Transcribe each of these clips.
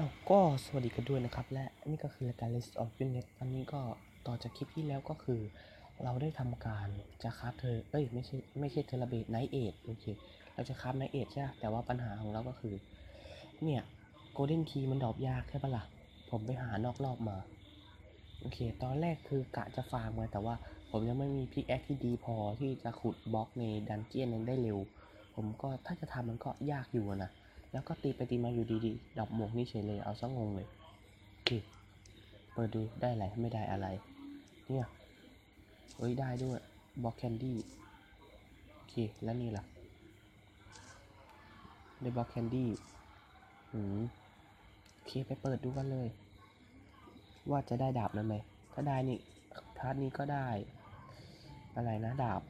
อ้าวก็สวัสดีกันด้วยนะครับ และนี่ก็คือรายการ List of Witness อันนี้ก็ต่อจากคลิปที่แล้วก็คือ เราได้ทำการจะคราฟเธอเอ้ยไม่ใช่ไม่ใช่เทเลเบตไนเอทโอเคเราจะคราฟไนเอทใช่ไหมแต่ว่าปัญหาของเราก็คือ เนี่ยโกลเด้นคีมันดรอปยากใช่ปะล่ะผมไปหานอกรอบมา โอเค ตอนแรกคือกะจะฟาร์มไว้แต่ว่าผมยังไม่มีพิกแอคที่ดีพอที่จะขุดบล็อกในดันเจียนนั้นได้เร็ว ผมก็ถ้าจะทำมันก็ยากอยู่นะ แล้วก็ตีไปตีมาอยู่ดีๆดอกหมวกนี่เฉยเลยเอาซะงงเลยโอเคเปิดดูได้อะไรไม่ได้อะไร เนี่ยเฮ้ยได้ด้วยบล็อกแคนดี้โอเคแล้วนี่ล่ะได้บล็อกแคนดี้หืมโอเคไปเปิดดูกันเลย ว่าจะได้ดาบนั้นไหมถ้าได้นี่พาร์ทนี้ก็ได้ อะไรนะดาบ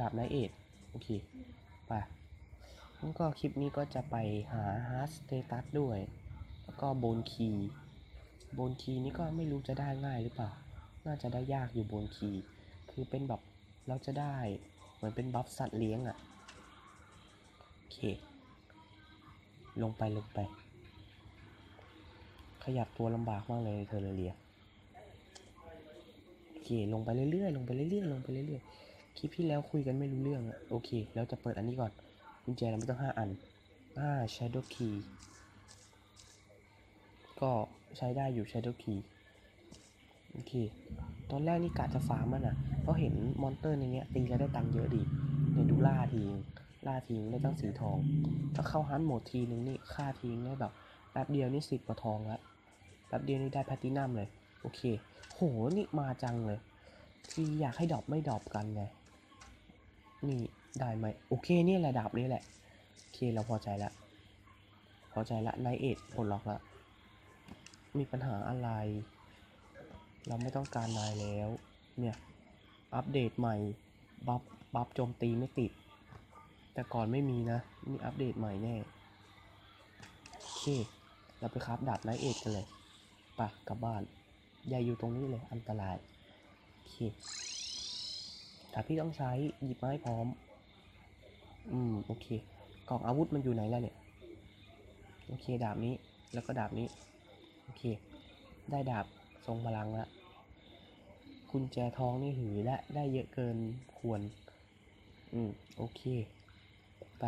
ดาบไนเอทโอเค ไป แล้วก็คลิปนี้ก็จะไปหาฮาร์ s สเตตัสด้วย แล้วก็โบนคีย์โบนคีย์นี้ก็ไม่รู้จะได้ง่ายหรือเปล่า น่าจะได้ยากอยู่โบนคีย์คือเป็นแบบเราจะได้เหมือนเป็นบัฟสัตว์เลี้ยงอะ่ะโอเค ลงไปลงไป ขยับตัวลำบากมากเลยเทอร์เรียโอเคลงไปเรื่อยๆลงไปเรื่อยๆลงไปเรื่อยๆคลิปที่แล้วคุยกันไม่รู้เรื่องอะโอเค แล้วจะเปิดอันนี้ก่อน กุญแจเราไม่ต้องห้าอันอ่า Shadow Key ก็ใช้ได้อยู่ Shadow Key โอเค ตอนแรกนี่กะจะฟาร์มมันอะ เพราะเห็นมอนเตอร์ในเนี้ยตีแล้วได้ตังค์เยอะดีเนี่ยดูล่าทีงล่าทีงได้ตั้งสีทอง ถ้าเข้าฮันโหมดทีนึงนี่ค่าทีงได้แบบแป๊บเดียวนี่สิบกว่าทองแล้วแป๊บเดียวนี่ได้แพตตินัมเลย โอเค โห นี่มาจังเลย ทีอยากให้ดรอปไม่ดรอปกันไง นี่ ได้ไหมโอเคเนี่ยแหละดาบนี้แหละโอเคเราพอใจละพอใจละไนเอทปลดล็อกละมีปัญหาอะไร เราไม่ต้องการนายแล้ว เนี่ย อัปเดตใหม่ บัฟบัฟโจมตีไม่ติด แต่ก่อนไม่มีนะ นี่อัปเดตใหม่แน่ โอเค เราไปคราฟดาบไนเอทกันเลยปะกลับบ้าน อย่าอยู่ตรงนี้เลยอันตราย โอเคถ้าพี่ต้องใช้หยิบไม้พร้อม อืมโอเค กล่องอาวุธมันอยู่ไหนแล้วเนี่ย โอเค ดาบนี้ แล้วก็ดาบนี้ โอเค ได้ดาบทรงพลังละกุญแจทองนี่หือและได้เยอะเกินควร อืมโอเค ไป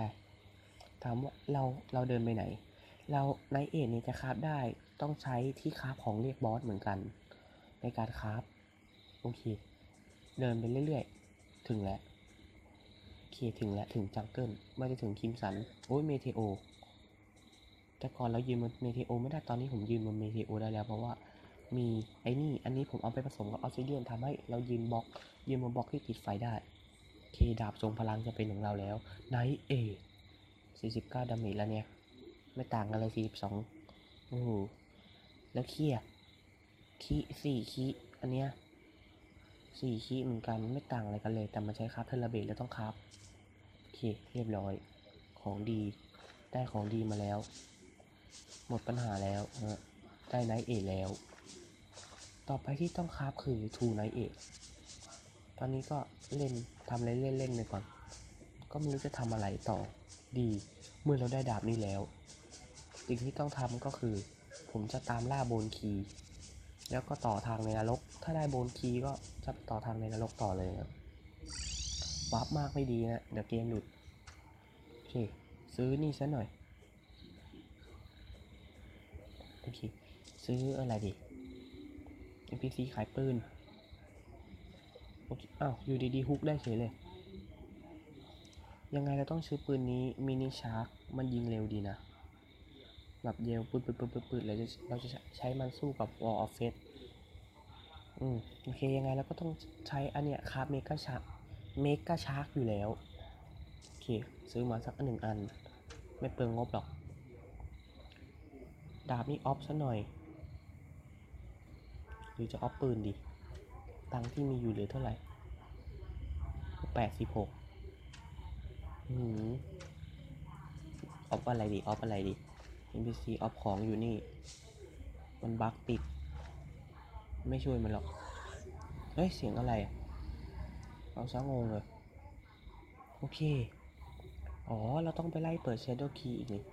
ถามว่าเราเราเดินไปไหน เราในเอ็ดนี่ยจะคราฟได้ต้องใช้ที่คราฟของเรียกบอสเหมือนกัน ในการคราฟ โอเค เดินไปเรื่อยๆ ถึงแล้ว เคถึงแล้วถึงจังเกิลไม่ได้ถึงคิมสัน โอ้ยเมเทโอแต่ก่อนเรายืนบนเมเทโอไม่ได้ตอนนี้ผมยืนบนเมเทโอได้แล้วเพราะว่ามีไอ้นี่อันนี้ผมเอาไปผสมกับออสซิเดียนทำให้เรายืนบล็อก ยืนบนบล็อกที่ติดไฟได้เคดาบทรงพลังจะเป็นของเราแล้วไนเอ49ดาเมจแล้วเนี่ย ไม่ต่างกันเลย42โอ้โหแล้วเคียคีสี่คีอันเนี้ย สี่คีเหมือนกันไม่ต่างอะไรกันเลย แต่มันใช้คราฟเทเลเบตแล้วต้องคราฟโอเคเรียบร้อย ของดีได้ของดีมาแล้ว หมดปัญหาแล้วได้ไนท์เอแล้ว ต่อไปที่ต้องคราฟคือทูไนท์เอตอนนี้ก็เล่นทำอะไรเล่นๆไปก่อน ก็ไม่รู้จะทำอะไรต่อดี เมื่อเราได้ดาบนี้แล้ว สิ่งที่ต้องทำก็คือ ผมจะตามล่าโบนคี แล้วก็ต่อทางในนรก ถ้าได้โบนคีย์ก็จะต่อทางในนรกต่อเลยครับวับมากไม่ดีนะ เดี๋ยวเกมหลุดโอเคซื้อนี่ซะหน่อย โอเค ซื้ออะไรดี NPC ขายปืน โอเค อ้าว อยู่ดีๆฮุกได้เฉยเลย ยังไงเราต้องซื้อปืนนี้มินิชาร์กมันยิงเร็วดีนะ แบบเดียวปืดปืดปืดปืดปืดเลยจะเราจะใช้มันสู้กับ Wall of Fate อืมโอเคยังไงเราก็ต้องใช้อันเนี้ยคาร์เมกาชาร์เมกาชาร์กอยู่แล้ว โอเค ซื้อมาสักหนึ่งอัน ไม่เปลืองงบหรอก ดาบนี่ออฟซะหน่อย หรือจะออฟปืนดี ตังที่มีอยู่เหลือเท่าไหร่แปดสิบหกอืมออฟอะไรดี ออฟอะไรดี NPC ออฟของอยู่นี่ มันบั๊กติด ไม่ช่วยมันหรอก เฮ้ย เสียงอะไร เอาซะงงเลย โอเค อ๋อ เราต้องไปไล่เปิด Shadow Key อีกนี่ค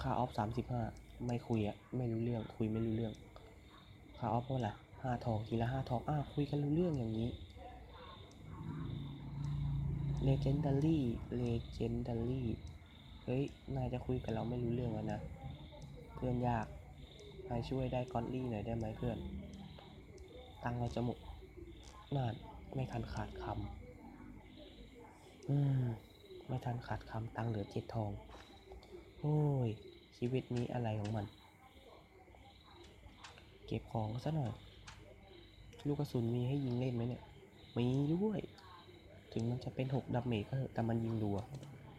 ค่าออฟสามสิบห้าไม่คุยอะไม่รู้เรื่อง คุยไม่รู้เรื่อง ค่าออฟเท่าไหร่ห้าทองทีละห้าทอง อ้าว คุยกันรู้เรื่องอย่างนี้ legendary legendary เฮ้ย นายจะคุยกับเราไม่รู้เรื่องแล้วนะ เพื่อนยาก นายช่วยได้กอนลี่หน่อยได้ไหมเพื่อน ตังเราจะหมดนานไม่ทันขาดคำอืม ไม่ทันขาดคำตังเหลือเจ็ดทอง โอ้ย ชีวิตนี้อะไรของมัน เก็บของซะหน่อย ลูกกระสุนมีให้ยิงเล่นไหมเนี่ย มีด้วย ถึงมันจะเป็นหกดาเมจก็เถอะแต่มันยิงรัว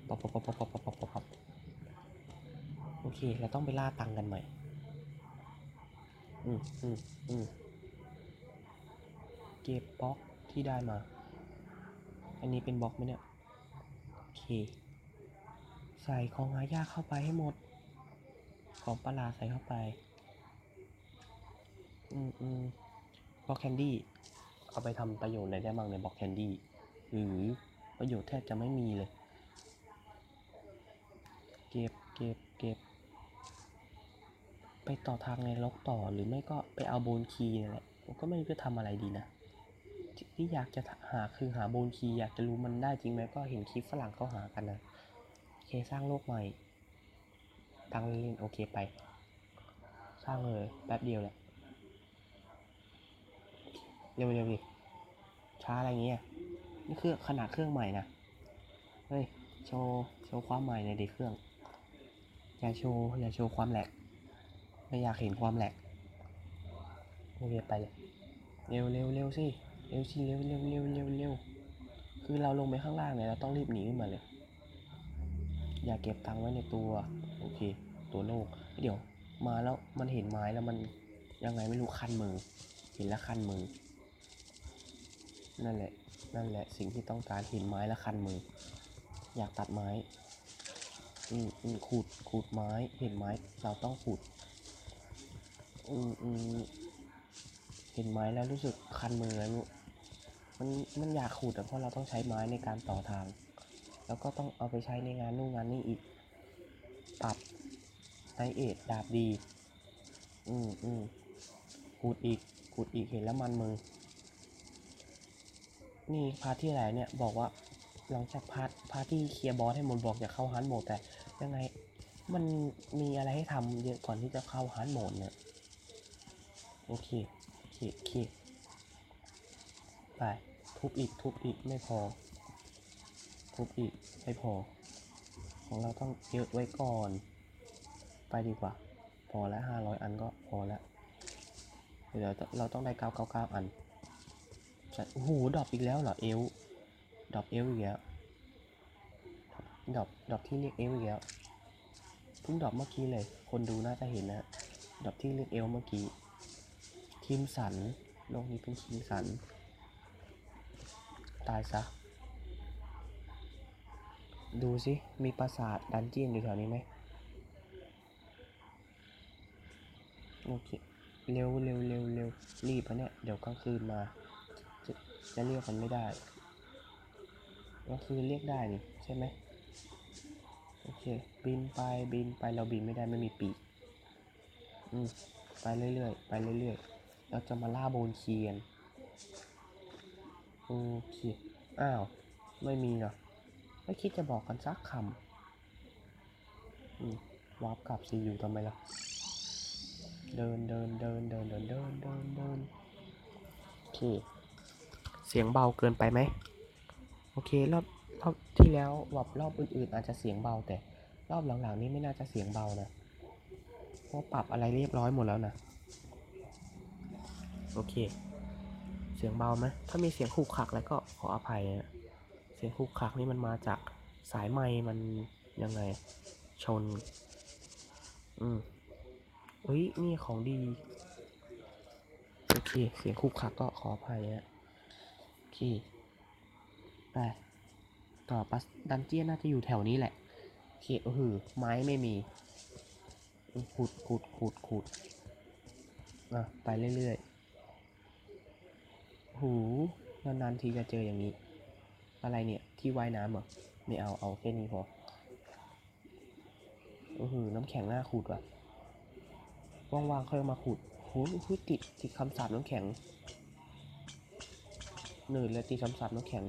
ปอบปอบปอบปอบปออปโอเค เราต้องไปล่าตังกันใหม่ อืมอืมอืมเก็บบล็อกที่ได้มา อันนี้เป็นบล็อกไหมเนี่ย โอเค ใส่ของหายากเข้าไปให้หมด ของปลาใส่เข้าไป อืมอืมบล็อกแคนดี้ เอาไปทำประโยชน์อะไได้บ้างในบล็อกแคนดี้ หรือประโยชน์แทบจะไม่มีเลย ก็บเก็บเก็บ ไปต่อทางในล็อกต่อหรือไม่ก็ไปเอาโบนคีนั่นแหละผมก็ไม่รู้จะทำอะไรดีนะที่อยากจะหาคือหาโบนคีอยากจะรู้มันได้จริงไหมก็เห็นคลิปฝรั่งเขาหากันนะโอเคสร้างโลกใหม่ตั้งเล่นโอเคไป สร้างเลยแป๊บเดียวแหละเร็วๆดิช้าอะไรเงี้ยนี่คือขนาดเครื่องใหม่นะเฮ้ยโชว์โชว์ความใหม่ในอยดิเครื่อง อย่าโชว์อย่าโชว์ความแหลก ไม่อยากเห็นความแหลก โอเคไปเลย เร็วเร็วเร็วสิ เร็วสิเร็วเร็วเร็วเร็วเร็วคือเราลงไปข้างล่างเนี่ยเราต้องรีบหนีขึ้นมาเลย อย่าเก็บตังค์ไว้ในตัว โอเค ตัวโลก เดี๋ยว มาแล้วมันเห็นไม้แล้วมันยังไงไม่รู้คันมือ เห็นแล้วคันมือ นั่นแหละ นั่นแหละสิ่งที่ต้องการเห็นไม้แล้วคันมือ อยากตัดไม้ อืมอืมขูดขูดไม้เห็นไม้เราต้องขูดอืมอืมเห็นไม้แล้วรู้สึกคันมือแล้วมันมันอยากขูดแต่เพราะเราต้องใช้ไม้ในการต่อทาง แล้วก็ต้องเอาไปใช้ในงานนู่นงานนี่อีกปับไนเอทดาบดี อืมอืมขูดอีกขูดอีกเห็นแล้วมันมือ นี่พาร์ที่ไหนเนี่ยบอกว่าหลังจากพาร์ทพาร์ทที่เคลียร์บอสให้หมดบอกจะเข้าฮาร์ดโหมดแต่ ยังไงมันมีอะไรให้ทำเยอะก่อนที่จะเข้าฮาร์ดโหมดเนี่ย โอเคโอเคโอเคไป ทุบอีก ทุบอีก ไม่พอ ทุบอีก ไม่พอ ของเราต้องเยอะไว้ก่อน ไปดีกว่า พอแล้วห้าร้อยอันก็พอแล้ว เดี๋ยวเราต้องได้เก้าเก้าเก้าอันโอ้โหดรอปอีกแล้วเหรอเอลดรอปเอลอีกแล้วดรอป ดอปที่เรียกเอลอีกแล้วเพิ่งดอปเมื่อกี้เลย คนดูน่าจะเห็นนะดอปที่เรียกเอลเมื่อกี้คิมสันโลกนี้เป็นคิมสัน ตายซะ ดูสิ มีปราสาทดันเจียนอยู่แถวนี้ไหมโอเค เร็วเร็วเร็วเร็วรีบปะเนี่ย เดี๋ยวกลางคืนมา จะจะเรียกมันไม่ได้กลางคืนเรียกได้นี่ใช่ไหม โอเค บินไปบินไปเราบินไม่ได้ไม่มีปีกอืมไปเรื่อยๆไปเรื่อยๆเราจะมาล่าโบนเคียนโอเคอ้าว ไม่มีเหรอไม่คิดจะบอกกันสักคำอืมวาร์ปกลับซีอยู่ทำไมล่ะเดินเดินเดินเดินเดินเดินเดินเดินโอเค เสียงเบาเกินไปไหม โอเครอบ รอบที่แล้ววอบรอบอื่นๆ อาจจะเสียงเบาแต่ รอบหลังๆนี้ไม่น่าจะเสียงเบานะเพราะปรับอะไรเรียบร้อยหมดแล้วนะโอเค เสียงเบาไหมถ้ามีเสียงขูกขักแล้วก็ขออภัยนะเสียงขูกขักนี่มันมาจากสายไม้มันยังไง ชน อืมเฮ้ยนี่ของดี โอเค เสียงขูกขักก็ขออภัยนะโอเค ไป ต่อปัสดันเจียนน่าจะอยู่แถวนี้แหละโอเคเออไม้ไม่มีขุดขุดขุดขุดอะไปเรื่อยๆ หูนานๆทีจะเจออย่างนี้ อะไรเนี่ย ที่ว่ายน้ำเหรอ ไม่เอา เอาแค่นี้พอโอ้โหน้ำแข็งหน้าขุดว่ะ ว่างๆค่อยมาขุดโหโหติดติดคำสาปน้ำแข็ง หนืดเลยติดคำสาปน้ำแข็ง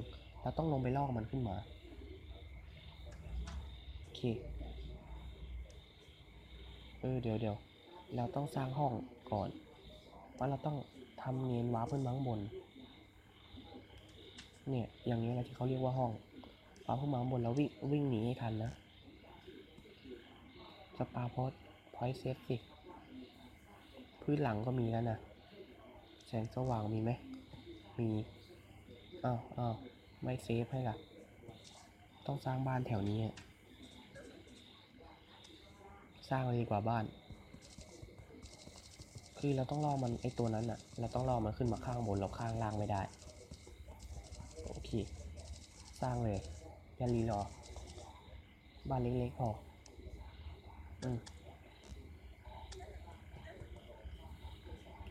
เราต้องลงไปลอกมันขึ้นมา โอเค เออเดี๋ยวเดี๋ยวเราต้องสร้างห้องก่อนว่าเราต้องทำเนียนวาร์ปขึ้นมาข้างบน เนี่ยอย่างนี้แหละที่เขาเรียกว่าห้องวาร์ปขึ้นมาข้างบนแล้ววิ่งวิ่งหนีให้ทันนะสปาพอดพอยเซฟสิ พื้นหลังก็มีแล้วนะ แสงสว่างมีไหม มี อ้าวอ้าว ไม่เซฟให้ล่ะ ต้องสร้างบ้านแถวนี้ สร้างเลยดีกว่าบ้าน คือเราต้องล่อมันไอตัวนั้นอะเราต้องล่อมันขึ้นมาข้างบนเราข้างล่างไม่ได้ โอเค สร้างเลย อย่ารีรอ บ้านเล็กๆพอ อืม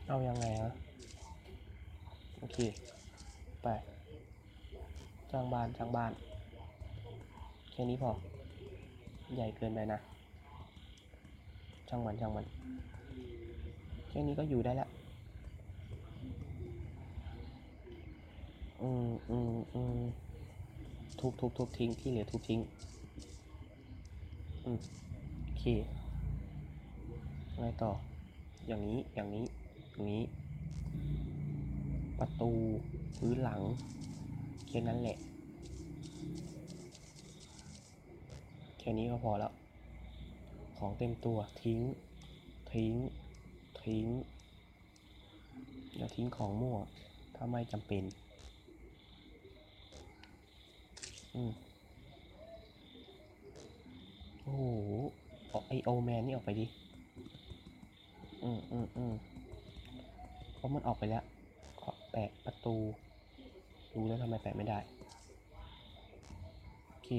เอายังไงฮะโอเค ไป จ้างบ้านจ้างบ้าน แค่นี้พอ ใหญ่เกินไปนะ ช่างมันช่างมัน แค่นี้ก็อยู่ได้ล้วอืมอืมอืมทุบทุบทุบทิ้งที่เหลือทุบทิ้ง อืมโอเคอะไงต่อ อย่างนี้ อย่างนี้ อย่างนี้ ประตู พื้นหลัง ค่นั้นแหละ แค่นี้ก็พอแล้ว ของเต็มตัวทิ้ง ทิ้ง ทิ้งอย่าทิ้งของมั่ว ถ้าไม่จำเป็น อืมโอ้โหเอาไอโอแมนนี่ออกไปดิ อืมอืมอืมเพราะมันออกไปแล้ว ขอแปะประตู ดูแล้วทำไมแปะไม่ได้ โอเค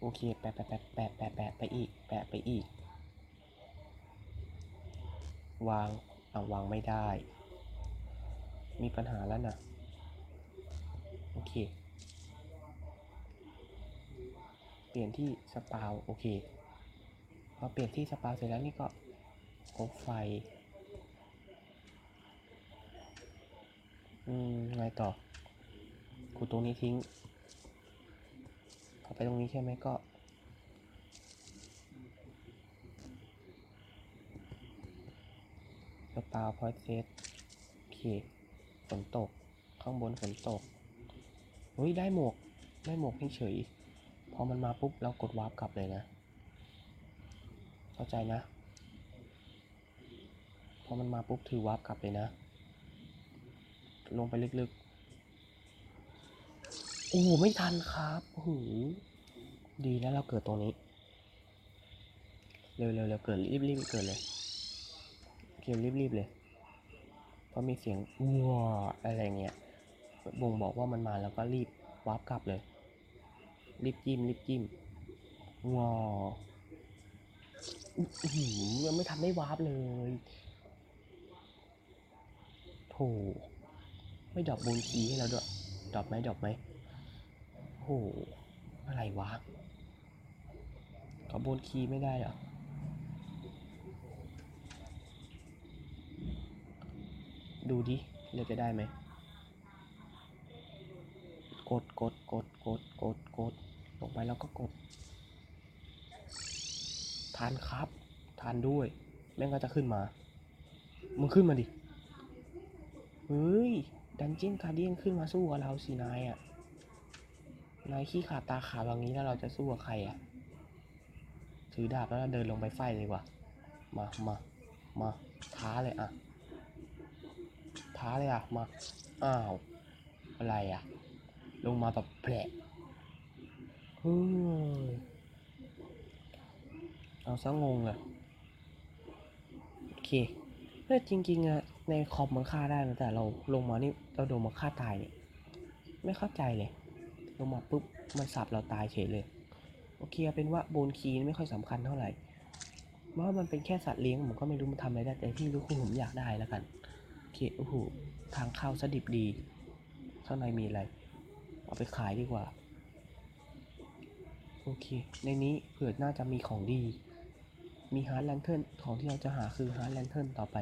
โอเค แปะแปะแปะแปะแปะแปะไปอีก แปะไปอีก วางเอาวางไม่ได้ มีปัญหาแล้วนะ โอเค เปลี่ยนที่สปาว โอเค พอเปลี่ยนที่สปาวเสร็จแล้วนี่ก็โคไฟ อืมไงต่อกูตรงนี้ทิ้งเอาไปตรงนี้ใช่ไหมก็สปาพอยเซตโอเคฝนตก ข้างบนฝนตกเฮ้ย ได้หมวก ได้หมวกเฉยพอมันมาปุ๊บ เรากดวาร์ปกลับเลยนะ เข้าใจนะ พอมันมาปุ๊บถือวาร์ปกลับเลยนะ ลงไปลึกๆ โอ้ไม่ทันครับโอ้โหดีแล้วเราเกิดตรงนี้ เร็วๆเร็วเกิดรีบๆเกิดเลยเกียวรีบๆเลย เพราะมีเสียงว้าอะไรเงี้ยบ่งบอกว่ามันมาแล้วก็รีบวาร์ปกลับเลย รีบจิ้มรีบจิ้มว้าวอื้หือยังไม่ทันได้วาร์ปเลย โถ ไม่ดรอปบนคีให้เราด้วยดรอปไหมดรอปไหมโอ้โหอะไรวะขอบนคีไม่ได้เหรอดูดิเราจะได้ไหมกดกดกดกดกดกดลงไปแล้วก็กดทานครับทานด้วย แม่งก็จะขึ้นมา มึงขึ้นมาดิ เฮ้ย ดันเจียนการเดียนขึ้นมาสู้กับเราสินายอะ นายขี้ขาดตาขาวอย่างนี้แล้วเราจะสู้กับใครอะ ถือดาบแล้วเดินลงไปไฟเลยกว่ามา มา มา ท้าเลยอะ ท้าเลยอะ มา อ้าว อะไรอะ ลงมาแบบแผลเฮ้ย เอาซะงงเลยโอเค เฮ้ยจริงๆอะในคอมมันฆ่าได้นะแต่เราลงมานี่เราโดนมาฆ่าตายเนี่ยไม่เข้าใจเลย ลงมาปุ๊บมันสับเราตายเฉยเลย โอเคเป็นว่าโบนคีย์ไม่ค่อยสำคัญเท่าไหร่เพราะมันเป็นแค่สัตว์เลี้ยงผมก็ไม่รู้มันทำอะไรได้แต่ที่รู้คือผมอยากได้แล้วกันโอเคโอ้โหทางเข้าสดิบดีข้างในมีอะไร เอาไปขายดีกว่า โอเค ในนี้เผื่อน่าจะมีของดี มีฮาร์ดแลนเทิร์นของที่เราจะหาคือฮาร์ดแลนเทิร์นต่อไป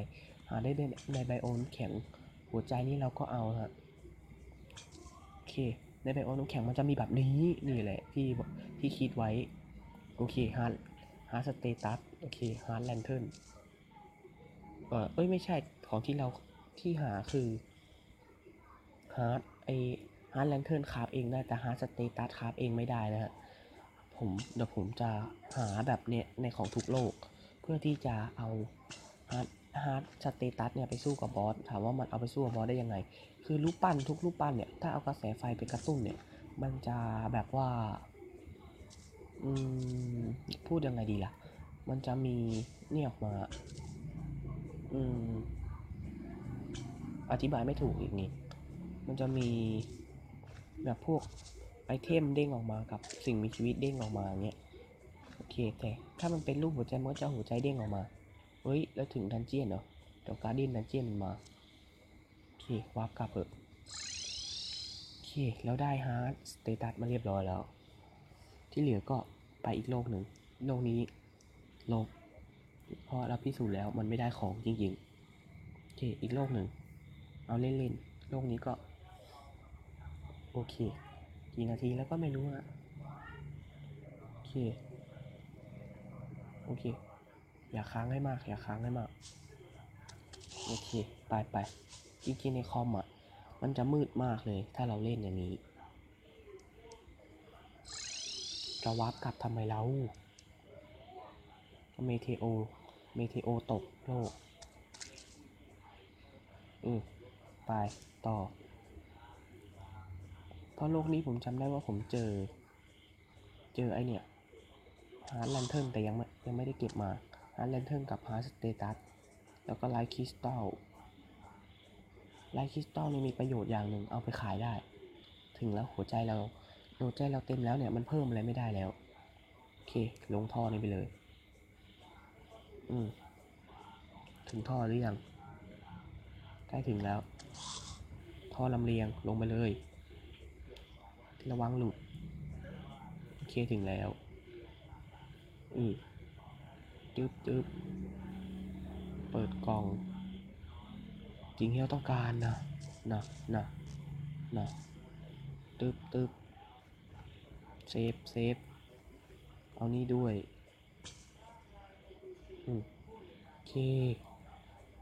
หาได้ในไบโอมน้ำแข็ง หัวใจนี่เราก็เอาฮะโอเค ในไบโอมน้ำแข็งมันจะมีแบบนี้นี่แหละที่ที่คิดไว้ โอเคฮาร์ดฮาร์ดสเตตัสโอเคฮาร์ดแลนเทิร์นเออเอ้ยไม่ใช่ของที่เราที่หาคือฮาร์ดไอฮาร์ดแลนเทิร์นคราฟเองได้แต่ฮาร์ดสเตตัสคราฟเองไม่ได้นะฮะ ผมเดี๋ยวผมจะหาแบบเนี้ยในของทุกโลก เพื่อที่จะเอาฮาร์ดฮาร์ดสเตตัสเนี่ยไปสู้กับบอสถามว่ามันเอาไปสู้กับบอสได้ยังไง คือรูปปั้นทุกรูปปั้นเนี่ยถ้าเอากระแสไฟไปกระตุ้นเนี่ย มันจะแบบว่าอืมพูดยังไงดีล่ะ มันจะมีเนี่ยออกมา อืม อธิบายไม่ถูกอีกนี่มันจะมีแบบพวก ไอเทมเด้งออกมากับสิ่งมีชีวิตเด้งออกมาเงี้ยโอเคแต่ถ้ามันเป็นรูปหัวใจมันก็จะหัวใจเด้งออกมาเฮ้ยแล้วถึงดันเจียนเหรอเดี๋ยวการ์ดียนดันเจียนมันมาโอเควาร์ปกลับเถอะโอเคแล้วได้ฮาร์ดสเตตัสมาเรียบร้อยแล้ว ที่เหลือก็ไปอีกโลกหนึ่งโลกนี้โลกเพราะเราพิสูจน์แล้วมันไม่ได้ของจริงๆโอเคอีกโลกหนึ่งเอาเล่นๆโลกนี้ก็ โอเค กี่นาทีแล้วก็ไม่รู้อะโอเค โอเค อย่าค้างให้มาก อย่าค้างให้มาก โอเค ไปไปจริงๆในคอมอะ มันจะมืดมากเลย ถ้าเราเล่นอย่างนี้ จะวาร์ปกลับทำไมเราเมเทโอ เมเทโอตกโลก อืมไป ต่อ เพราะโลกนี้ผมจำได้ว่าผมเจอ เจอไอเนี่ยฮาร์ดแลนเทิร์นแต่ยังไม่ยังไม่ได้เก็บมาฮาร์ดแลนเทิร์นกับฮาร์ดสเตตัสแล้วก็ไลท์คริสตัลไลท์คริสตัลนี่มีประโยชน์อย่างหนึ่งเอาไปขายได้ ถึงแล้วหัวใจเราหัวใจเราเต็มแล้วเนี่ยมันเพิ่มอะไรไม่ได้แล้ว โอเค ลงท่อนี้ไปเลย อืมถึงท่อหรือยังใกล้ถึงแล้ว ท่อลำเลียงลงไปเลย ระวังหลุด โอเคถึงแล้วอือจึ๊บจึ๊บเปิดกล่อง จริงที่เราต้องการนะนะนะนะตึ๊บตึ๊บเซฟเซฟเอานี่ด้วยอืมโอเค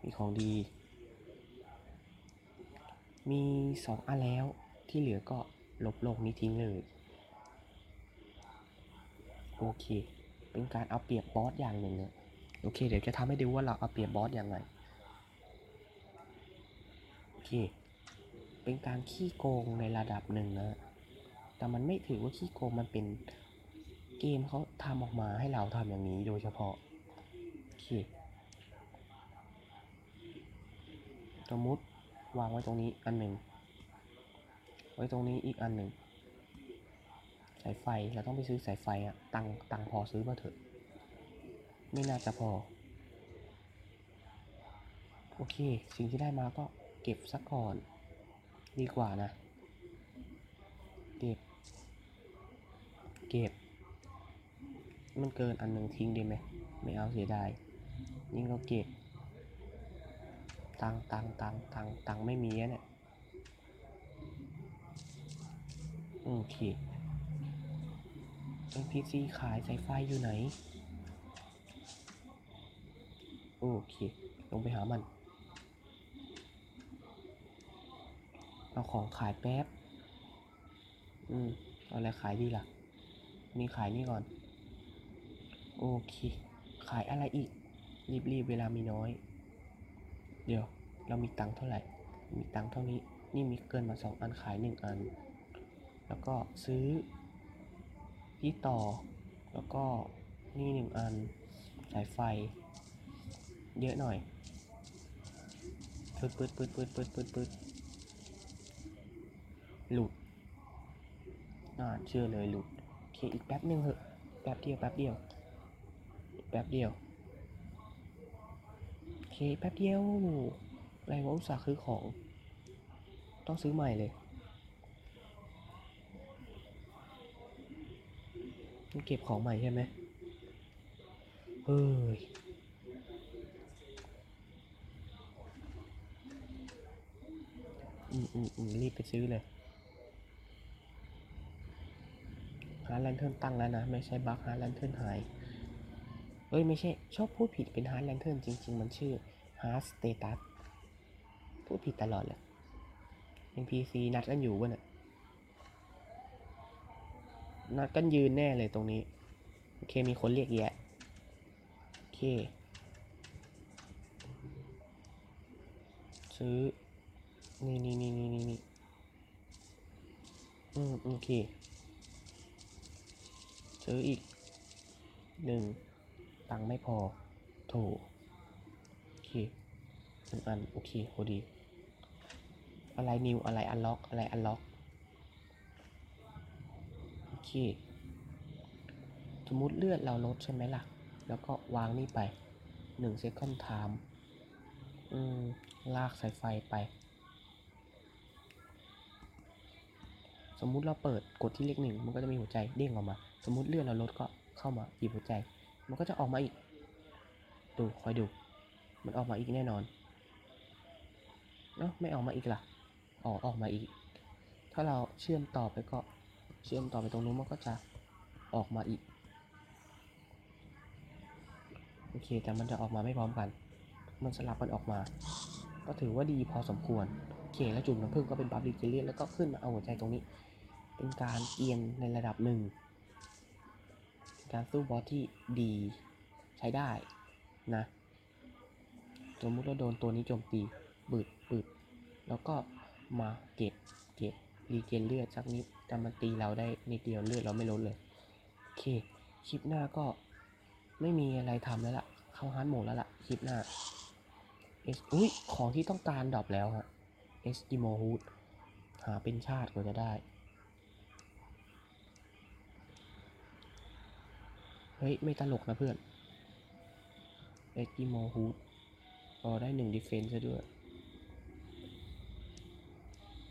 มีของดี มีสองอันแล้วที่เหลือก็ ลบโลกนี้ทิ้งเลย โอเค เป็นการเอาเปรียบบอสอย่างหนึ่งเนะโอเค เดี๋ยวจะทำให้ดูว่าเราเอาเปรียบบอสยังไงโอเค เป็นการขี้โกงในระดับหนึ่งนะ แต่มันไม่ถือว่าขี้โกงมันเป็นเกมเขาทำออกมาให้เราทำอย่างนี้โดยเฉพาะโอเคสมมติวางไว้ตรงนี้อันหนึ่ง ว้ตรงนี้อีกอันหนึ่งสายไฟเราต้องไปซื้อสายไฟอะตังตังพอซื้อมาเถอะ ไม่น่าจะพอ โอเค สิ่งที่ได้มาก็เก็บซะก่อน ดีกว่านะ เก็บ เก็บ มันเกินอันหนึ่งทิ้งดีไหม ไม่เอาเสียดายยิ่งก็เก็บ ตังตังตังตังตังไม่มีเนี่ย โอเค NPC ขายสายไฟอยู่ไหน โอเค ลงไปหามัน เอาของขายแป๊บ อืม เอาอะไรขายดีล่ะ นี่ขายนี่ก่อน โอเค ขายอะไรอีก รีบๆ เวลามีน้อย เดี๋ยว เรามีตังค์เท่าไหร่ มีตังค์เท่านี้ นี่มีเกินมาสองอันขายหนึ่งอัน แล้วก็ซื้อที่ต่อ แล้วก็นี่หนึ่งอันสายไฟ เยอะหน่อยปืดปืดปืดปืดปืดปืดปืดหลุดอ่าเชื่อเลยหลุดโอเคอีกแป๊บนึงเหอะแป๊บเดียวแป๊บเดียวแป๊บเดียวโอเคแป๊บเดียวอะไรวะอุตส่าห์คือของ ต้องซื้อใหม่เลย โอเก็บของใหม่ใช่ไหมเฮ้ยอืมอืมอืมรีบไปซื้อเลยฮาแลนเทิร์นตั้งแล้วนะ ไม่ใช่บัคฮาแลนเทิร์นหายเอ้ย ไม่ใช่ ชอบพูดผิดเป็นฮาร์แลนเทิร์นจริง ๆ มันชื่อฮาร์สเตตัสพูดผิดตลอดเลย NPC นัดกันอยู่วะเนี่ย นัดกันยืนแน่เลยตรงนี้ โอเคมีคนเรียกแยะ โอเค ซื้อ นี่นี่นี่นี่นี่นี่อืมโอเค ซื้ออีกหนึ่งตังไม่พอ โถโอเคหนึ่งอัน โอเคพอดี อะไรนิวอะไรอันล็อก อะไรอันล็อก โอเคสมมติเลือดเราลดใช่ไหมล่ะ แล้วก็วางนี่ไปหนึ่งเซคันด์ไทม์อืม ลากสายไฟไป สมมุติเราเปิดกดที่เลขหนึ่งมันก็จะมีหัวใจเด้งออกมา สมมุติเลื่อนเราลดก็เข้ามาหยิบหัวใจ มันก็จะออกมาอีก ดูคอยดู มันออกมาอีกแน่นอนเนาะไม่ออกมาอีกล่ะออกออกมาอีก ถ้าเราเชื่อมต่อไปก็ เชื่อมต่อไปตรงนู้นมันก็จะออกมาอีก โอเค แต่มันจะออกมาไม่พร้อมกัน มันสลับกันออกมา ก็ถือว่าดีพอสมควร โอเค แล้วจุ่มน้ำผึ้งก็เป็นบัฟลิเจเลียนแล้วก็ขึ้นมาเอาหัวใจตรงนี้ เป็นการเอียนในระดับหนึ่ง การสู้บอสที่ดีใช้ได้นะสมมุติเราโดนตัวนี้โจมตีบึดบึดแล้วก็มาเก็บเก็บ รีเจนเลือดสักนิด แต่มันตีเราได้ในเดียวเลือดเราไม่ลดเลย โอเค คลิปหน้าก็ไม่มีอะไรทำแล้วล่ะ เข้าฮาร์ดโหมดแล้วล่ะ คลิปหน้าเอสอุ้ย ของที่ต้องการดรอปแล้วฮะเอสกิโมฮูดหาเป็นชาติกว่าจะได้ เฮ้ย ไม่ตลกนะเพื่อนเอสกิโมฮูดพอได้หนึ่งดิเฟนซ์ซะด้วย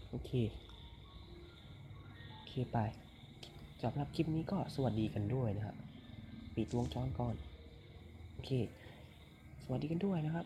โอเค เคไปสำหรับคลิปนี้ก็สวัสดีกันด้วยนะครับปิดวงจรก่อน โอเค สวัสดีกันด้วยนะครับ